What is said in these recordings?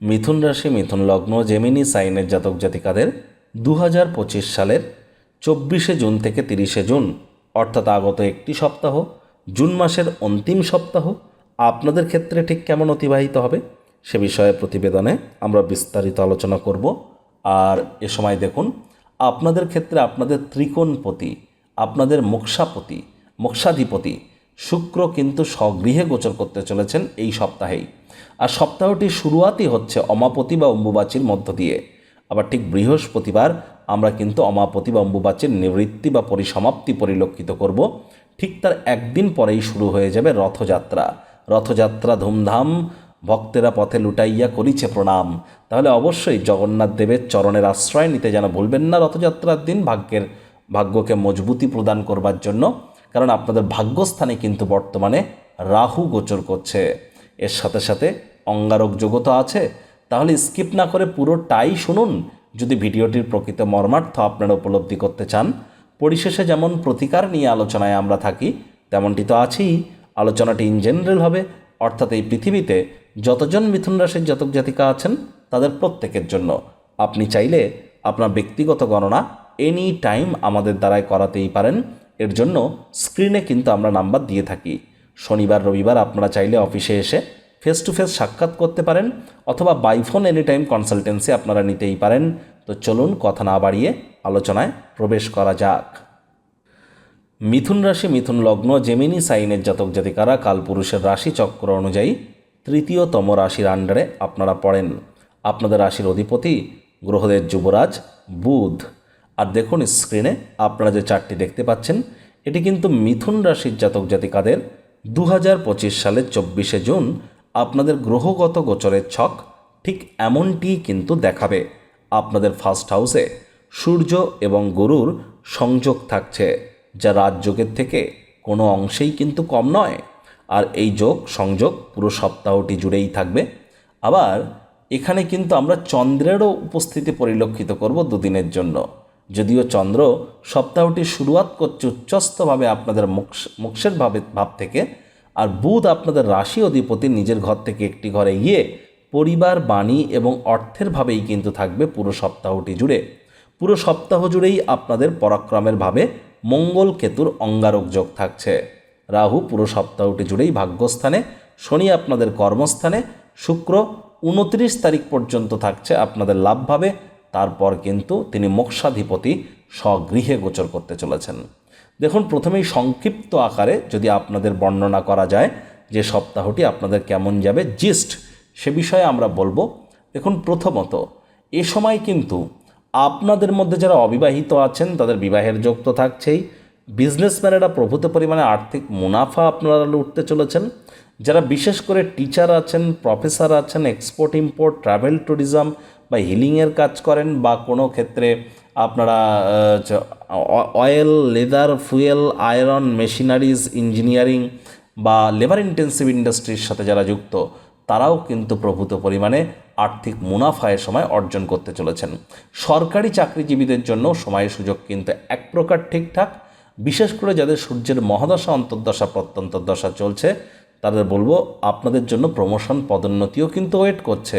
মিথুন রাশি, মিথুন লগ্ন জেমিনি সাইনের জাতক জাতিকাদের দু হাজার পঁচিশ সালের চব্বিশে জুন থেকে তিরিশে জুন, অর্থাৎ আগত একটি সপ্তাহ, জুন মাসের অন্তিম সপ্তাহ, আপনাদের ক্ষেত্রে ঠিক কেমন অতিবাহিত হবে সে বিষয়ে প্রতিবেদনে আমরা বিস্তারিত আলোচনা করব। আর এ সময় দেখুন, আপনাদের ক্ষেত্রে আপনাদের ত্রিকোণপতি, আপনাদের মোক্ষাপতি, মোক্ষাধিপতি শুক্র কিন্তু স্বগৃহে গোচর করতে চলেছেন এই সপ্তাহেই। আর সপ্তাহটির শুরুয়াতই হচ্ছে অমাপতি বা অম্বুবাচীর মধ্য দিয়ে। আবার ঠিক বৃহস্পতিবার আমরা কিন্তু অমাপতি বা অম্বুবাচীর নিবৃত্তি বা পরিসমাপ্তি পরিলক্ষিত করব। ঠিক তার একদিন পরেই শুরু হয়ে যাবে রথযাত্রা। রথযাত্রা ধুমধাম, ভক্তেরা পথে লুটাইয়া করিছে প্রণাম। তাহলে অবশ্যই জগন্নাথ দেবের চরণের আশ্রয় নিতে যেন ভুলবেন না রথযাত্রার দিন, ভাগ্যের, ভাগ্যকে মজবুতি প্রদান করবার জন্য। কারণ আপনাদের ভাগ্যস্থানে কিন্তু বর্তমানে রাহু গোচর করছে। এর সাথে সাথে অঙ্গারক যোগও তো আছে। তাহলে স্কিপ না করে পুরোটাই শুনুন। যদি ভিডিওটির প্রকৃত মর্মার্থ আপনারা উপলব্ধি করতে চান, পরিশেষে যেমন প্রতিকার নিয়ে আলোচনায় আমরা থাকি, তেমনটি তো আছেই। আলোচনাটি ইন জেনারেল হবে অর্থাৎ এই পৃথিবীতে যতজন মিথুন রাশির জাতক জাতিকা আছেন, তাদের প্রত্যেকের জন্য। আপনি চাইলে আপনার ব্যক্তিগত গণনা এনি টাইম আমাদের দ্বারাই করাতেই পারেন। এর জন্য স্ক্রিনে কিন্তু আমরা নাম্বার দিয়ে থাকি। শনিবার, রবিবার আপনারা চাইলে অফিসে এসে ফেস টু ফেস সাক্ষাৎ করতে পারেন অথবা বাইফোন এনি টাইম কনসালটেন্সি আপনারা নিতেই পারেন। তো চলুন কথা না বাড়িয়ে আলোচনায় প্রবেশ করা যাক। মিথুন রাশি, মিথুন লগ্ন জেমিনি সাইনের জাতক জাতিকারা কালপুরুষের রাশি চক্র অনুযায়ী তৃতীয়তম রাশির আন্ডারে আপনারা পড়েন। আপনাদের রাশির অধিপতি গ্রহদের যুবরাজ, বুধ। আর দেখুন স্ক্রিনে আপনারা যে চারটি দেখতে পাচ্ছেন, এটি কিন্তু মিথুন রাশির জাতক জাতিকাদের দু হাজার পঁচিশ সালের চব্বিশে জুন আপনাদের গ্রহগত গোচরের ছক ঠিক এমনটিই কিন্তু দেখাবে। আপনাদের ফার্স্ট হাউসে সূর্য এবং গরুর সংযোগ থাকছে, যা রাজযোগের থেকে কোনো অংশেই কিন্তু কম নয়। আর এই যোগ, সংযোগ পুরো সপ্তাহটি জুড়েই থাকবে। আবার এখানে কিন্তু আমরা চন্দ্রেরও উপস্থিতি পরিলক্ষিত করব দুদিনের জন্য। যদিও চন্দ্র সপ্তাহটির শুরুয়াত করছে উচ্চস্তভাবে আপনাদের মোক্ষ, মোক্ষের ভাবে, ভাব থেকে, আর বুধ আপনাদের রাশি অধিপতি নিজের ঘর থেকে একটি ঘরে গিয়ে পরিবার, বাণী এবং অর্থের ভাবেই কিন্তু থাকবে পুরো সপ্তাহটি জুড়ে। পুরো সপ্তাহ জুড়েই আপনাদের পরাক্রমের ভাবে মঙ্গল কেতুর অঙ্গারক যোগ থাকছে। রাহু পুরো সপ্তাহটি জুড়েই ভাগ্যস্থানে, শনি আপনাদের কর্মস্থানে, শুক্র উনত্রিশ তারিখ পর্যন্ত থাকছে আপনাদের লাভভাবে তারপর কিন্তু তিনি মোক্ষাধিপতি স্বগৃহে গোচর করতে চলেছেন। দেখুন, প্রথমেই সংক্ষিপ্ত আকারে যদি আপনাদের বর্ণনা করা যায় যে সপ্তাহটি আপনাদের কেমন যাবে, জিস্ট সে বিষয়ে আমরা বলব। দেখুন, প্রথমত, এ সময় কিন্তু আপনাদের মধ্যে যারা অবিবাহিত আছেন, তাদের বিবাহের যোগ তো থাকছেই। বিজনেসম্যানেরা প্রভূত পরিমাণে আর্থিক মুনাফা আপনারা লুটতে চলেছেন। যারা বিশেষ করে টিচার আছেন, প্রফেসর আছেন, এক্সপোর্ট, ইম্পোর্ট, ট্রাভেল, ট্যুরিজম বা হিলিংয়ের কাজ করেন বা কোনো ক্ষেত্রে আপনারা oil, leather, fuel, iron, machineries, engineering বা লেবার ইন্টেন্সিভ ইন্ডাস্ট্রির সাথে যারা যুক্ত, তারাও কিন্তু প্রভূত পরিমাণে আর্থিক মুনাফা এ সময় অর্জন করতে চলেছেন। সরকারি চাকরিজীবীদের জন্য সময়ের সুযোগ কিন্তু এক প্রকার ঠিকঠাক। বিশেষ করে যাদের সূর্যের মহাদশা, অন্তর্দশা প্রত্যন্তর্দশা চলছে, তাদের বলব আপনাদের জন্য প্রমোশন পদোন্নতিও কিন্তু ওয়েট করছে।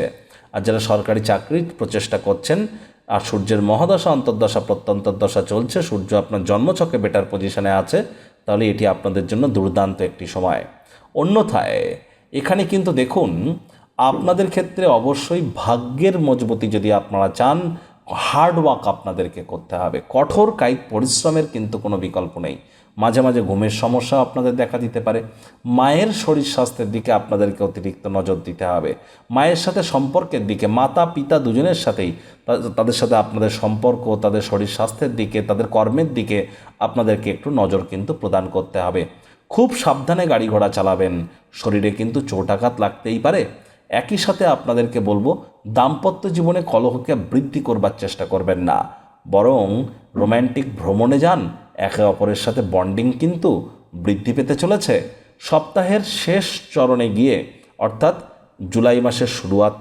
আর যারা সরকারি চাকরির প্রচেষ্টা করছেন, আর সূর্যের মহাদশা, অন্তর্দশা, প্রত্যন্তর্দশা চলছে, সূর্য আপনার জন্মছকে বেটার পজিশনে আছে, তাহলে এটি আপনাদের জন্য দুর্দান্ত একটি সময়। অন্যথায়, এখানে কিন্তু দেখুন, আপনাদের ক্ষেত্রে অবশ্যই ভাগ্যের মজবুতি যদি আপনারা চান হার্ড ওয়ার্ক আপনাদেরকে করতে হবে। কঠোর কায়িক পরিশ্রমের কিন্তু কোনো বিকল্প নেই। মাঝে মাঝে ঘুমের সমস্যা আপনাদের দেখা দিতে পারে। মায়ের শরীর স্বাস্থ্যের দিকে আপনাদেরকে অতিরিক্ত নজর দিতে হবে। মায়ের সাথে সম্পর্কের দিকে, মাতা, পিতা দুজনের সাথেই তাদের সাথে আপনাদের সম্পর্ক, তাদের শরীর স্বাস্থ্যের দিকে, তাদের কর্মের দিকে আপনাদেরকে একটু নজর কিন্তু প্রদান করতে হবে। খুব সাবধানে গাড়ি ঘোড়া চালাবেন। শরীরে কিন্তু চোটাঘাত লাগতেই পারে। একই সাথে আপনাদেরকে বলব, দাম্পত্য জীবনে কলহকে বৃদ্ধি করবার চেষ্টা করবেন না। বরং রোম্যান্টিক ভ্রমণে যান, একে অপরের সাথে বন্ডিং কিন্তু বৃদ্ধি পেতে চলেছে। সপ্তাহের শেষ চরণে গিয়ে, অর্থাৎ জুলাই মাসের শুরুয়াত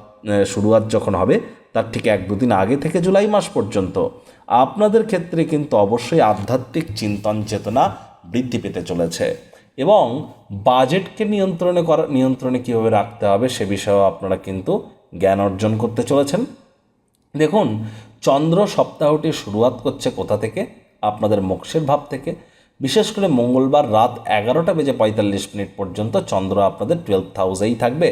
শুরুয়াত যখন হবে, তার ঠিক এক দুদিন আগে থেকে জুলাই মাস পর্যন্ত, আপনাদের ক্ষেত্রে কিন্তু অবশ্যই আধ্যাত্মিক চিন্তন চেতনা বৃদ্ধি পেতে চলেছে। এবং বাজেটকে নিয়ন্ত্রণে করা, নিয়ন্ত্রণে কীভাবে রাখতে হবে সে বিষয়েও আপনারা কিন্তু জ্ঞান অর্জন করতে চলেছেন। দেখুন, চন্দ্র সপ্তাহটি শুরুয়াত করছে কোথা থেকে? আপনাদের মোক্ষের ভাব থেকে। বিশেষ করে মঙ্গলবার রাত এগারোটা বেজে পঁয়তাল্লিশ মিনিট পর্যন্ত চন্দ্র আপনাদের টুয়েলভ হাউসেই থাকবে।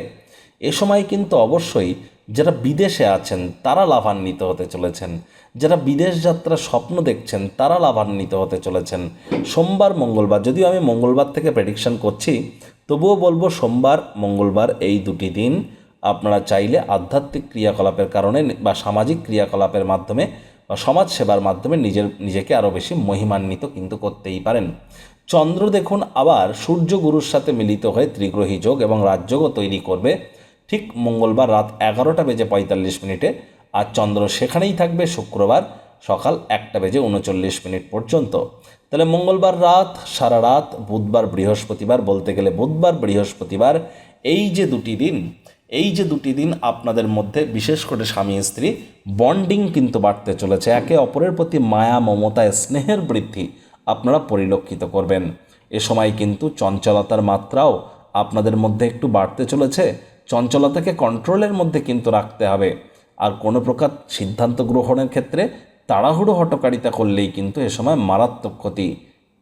এ সময় কিন্তু অবশ্যই যারা বিদেশে আছেন, তারা লাভান্বিত হতে চলেছেন। যারা বিদেশ যাত্রার স্বপ্ন দেখছেন, তারা লাভান্বিত হতে চলেছেন। সোমবার, মঙ্গলবার, যদিও আমি মঙ্গলবার থেকে প্রেডিকশন করছি, তবুও বলব সোমবার, মঙ্গলবার এই দুটি দিন আপনারা চাইলে আধ্যাত্মিক ক্রিয়াকলাপের কারণে বা সামাজিক ক্রিয়াকলাপের মাধ্যমে বা সমাজ সেবার মাধ্যমে নিজের, নিজেকে আরও বেশি মহিমান্বিত কিন্তু করতেই পারেন। চন্দ্র দেখুন আবার সূর্য গুরুর সাথে মিলিত হয়ে ত্রিগ্রহী যোগ এবং রাজযোগও তৈরি করবে। ঠিক মঙ্গলবার রাত এগারোটা বেজে পঁয়তাল্লিশ মিনিটে। আর চন্দ্র সেখানেই থাকবে শুক্রবার সকাল একটা বেজে উনচল্লিশ মিনিট পর্যন্ত। তাহলে মঙ্গলবার রাত, সারা রাত, বুধবার, বৃহস্পতিবার বলতে গেলে বুধবার, বৃহস্পতিবার, এই যে দুটি দিন, এই যে দুটি দিন আপনাদের মধ্যে বিশেষ করে স্বামী, স্ত্রী, বন্ডিং কিন্তু বাড়তে চলেছে। একে অপরের প্রতি মায়া মমতায় স্নেহের বৃদ্ধি আপনারা পরিলক্ষিত করবেন। এ সময় কিন্তু চঞ্চলতার মাত্রাও আপনাদের মধ্যে একটু বাড়তে চলেছে। চঞ্চলতাকে কন্ট্রোলের মধ্যে কিন্তু রাখতে হবে। আর কোনো প্রকার সিদ্ধান্ত গ্রহণের ক্ষেত্রে তাড়াহুড়ো হটকারিতা করলেই কিন্তু এ সময় মারাত্মক ক্ষতি।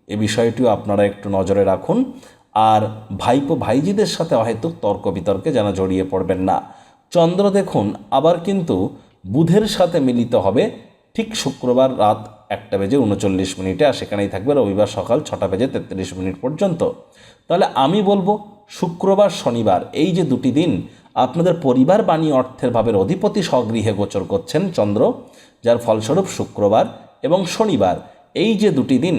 এ বিষয়টিও আপনারা একটু নজরে রাখুন। আর ভাইপো ভাইজিদের সাথে হয়তো তর্ক বিতর্কে যেন জড়িয়ে পড়বেন না। চন্দ্র দেখুন, আবার কিন্তু বুধের সাথে মিলিত হবে। ঠিক শুক্রবার রাত একটা বেজে উনচল্লিশ মিনিটে, আর সেখানেই থাকবে রবিবার সকাল ছটা বেজে তেত্রিশ মিনিট পর্যন্ত। তাহলে আমি বলব শুক্রবার, শনিবার, এই যে দুটি দিন, আপনাদের পরিবার বাণী অর্থের ভাবের অধিপতি স্বগৃহে গোচর করছেন চন্দ্র, যার ফলস্বরূপ শুক্রবার এবং শনিবার, এই যে দুটি দিন,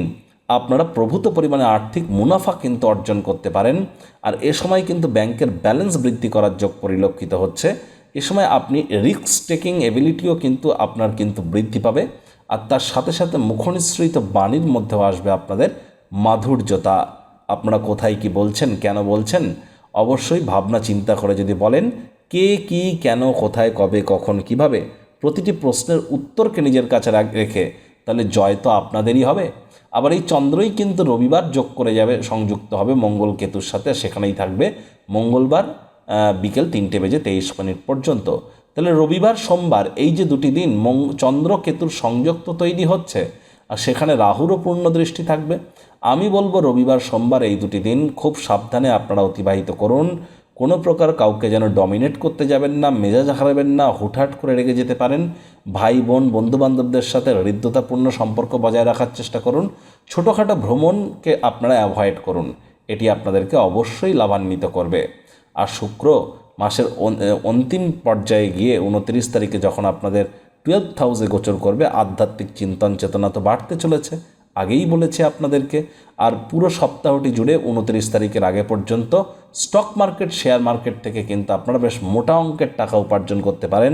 আপনারা প্রভূত পরিমাণে আর্থিক মুনাফা কিন্তু অর্জন করতে পারেন, আর এ সময় কিন্তু ব্যাংকের ব্যালেন্স বৃদ্ধি করার যোগ পরিলক্ষিত হচ্ছে, এ সময় আপনি রিস্ক টেকিং এবিলিটিও কিন্তু আপনার কিন্তু বৃদ্ধি পাবে, আর তার সাথে সাথে মুখনিসৃত বাণীর মধ্যেও আসবে আপনাদের মাধুর্যতা। আপনারা কোথায় কি বলছেন, কেন বলছেন, অবশ্যই ভাবনা চিন্তা করে যদি বলেন, কে, কি, কেন, কোথায়, কবে, কখন, কীভাবে, প্রতিটি প্রশ্নের উত্তরকে নিজের কাছে রেখে তাহলে জয় তো আপনাদেরই হবে। আবার এই চন্দ্রই কিন্তু রবিবার যোগ করে যাবে, সংযুক্ত হবে মঙ্গল কেতুর সাথে, সেখানেই থাকবে মঙ্গলবার বিকেল তিনটে বেজে তেইশ মিনিট পর্যন্ত। তাহলে রবিবার, সোমবার, এই যে দুটি দিন চন্দ্র কেতুর সংযোগ তো তৈরি হচ্ছে আর সেখানে রাহুরও পূর্ণ দৃষ্টি থাকবে। আমি বলব রবিবার, সোমবার এই দুটি দিন খুব সাবধানে আপনারা অতিবাহিত করুন। কোনো প্রকার কাউকে যেন ডমিনেট করতে যাবেন না, মেজাজ হারাবেন না, হুটহাট করে রেগে যেতে পারেন। ভাই, বোন, বন্ধুবান্ধবদের সাথে হৃদ্যতাপূর্ণ সম্পর্ক বজায় রাখার চেষ্টা করুন। ছোটোখাটো ভ্রমণকে আপনারা অ্যাভয়েড করুন। এটি আপনাদেরকে অবশ্যই লাভান্বিত করবে। আর শুক্র মাসের অন্তিম পর্যায়ে গিয়ে উনত্রিশ তারিখে যখন আপনাদের টুয়েলভ হাউসে গোচর করবে, আধ্যাত্মিক চিন্তন চেতনা তো বাড়তে চলেছে। আগেই বলেছি আপনাদেরকে, আর পুরো সপ্তাহটি জুড়ে উনত্রিশ তারিখের আগে পর্যন্ত স্টক মার্কেট শেয়ার মার্কেট থেকে কিন্তু আপনারা বেশ মোটা অঙ্কের টাকা উপার্জন করতে পারেন।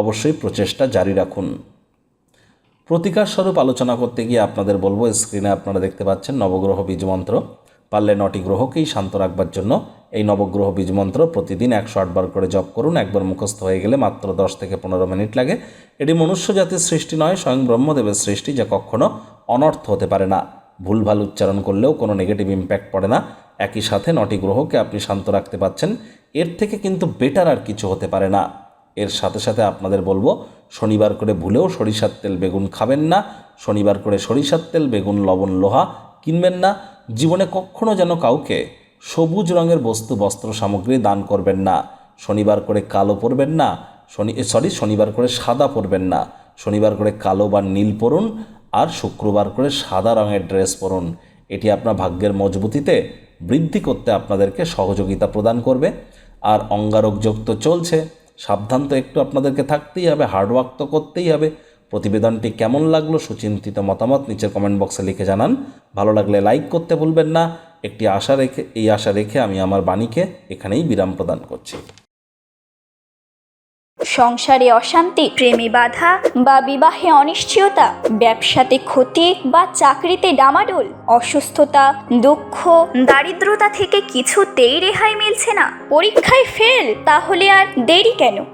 অবশ্যই প্রচেষ্টা জারি রাখুন। প্রতিকার স্বরূপ আলোচনা করতে গিয়ে আপনাদের বলব স্ক্রিনে আপনারা দেখতে পাচ্ছেন নবগ্রহ বীজমন্ত্র। পারলে নটি গ্রহকেই শান্ত রাখবার জন্য এই নবগ্রহ বীজমন্ত্র প্রতিদিন একশো আটবার করে জপ করুন। একবার মুখস্থ হয়ে গেলে মাত্র দশ থেকে পনেরো মিনিট লাগে। এটি মনুষ্য জাতির সৃষ্টি নয়, স্বয়ং ব্রহ্মদেবের সৃষ্টি যা কখনো অনর্থ হতে পারে না। ভুলভাল উচ্চারণ করলেও কোনো নেগেটিভ ইম্প্যাক্ট পড়ে না। একই সাথে নটি গ্রহকে আপনি শান্ত রাখতে পাচ্ছেন এর থেকে কিন্তু বেটার আর কিছু হতে পারে না। এর সাথে সাথে আপনাদের বলব, শনিবার করে ভুলেও সরিষার তেল বেগুন খাবেন না। শনিবার করে সরিষার তেল, বেগুন, লবণ, লোহা কিনবেন না। জীবনে কখনো যেন কাউকে সবুজ রঙের বস্তু, বস্ত্র সামগ্রী দান করবেন না। শনিবার করে কালো পরবেন না, শনি সরি শনিবার করে সাদা পরবেন না। শনিবার করে কালো বা নীল পরুন আর শুক্রবার করে সাদা রঙের ড্রেস পরুন। এটি আপনার ভাগ্যের মজবুতিতে বৃদ্ধি করতে আপনাদেরকে সহযোগিতা প্রদান করবে। আর অঙ্গারক যোগ তো চলছে সাবধান তো একটু আপনাদেরকে থাকতেই হবে হার্ডওয়ার্ক তো করতেই হবে। প্রতিবেদনটি কেমন লাগল সুচিন্তিত মতামত নিচের কমেন্ট বক্সে লিখে জানান। ভালো লাগলে লাইক করতে ভুলবেন না। একটি আশা রেখে, এই আশা রেখে আমি আমার বাণীকে এখানেই বিরাম প্রদান করছি। সংসারে অশান্তি, প্রেমে বাধা বা বিবাহে অনিশ্চয়তা, ব্যবসাতে ক্ষতি বা চাকরিতে ডামাডোল, অসুস্থতা, দুঃখ, দারিদ্রতা থেকে কিছুতেই রেহাই মিলছে না। পরীক্ষায় ফেল তাহলে আর দেরি কেন?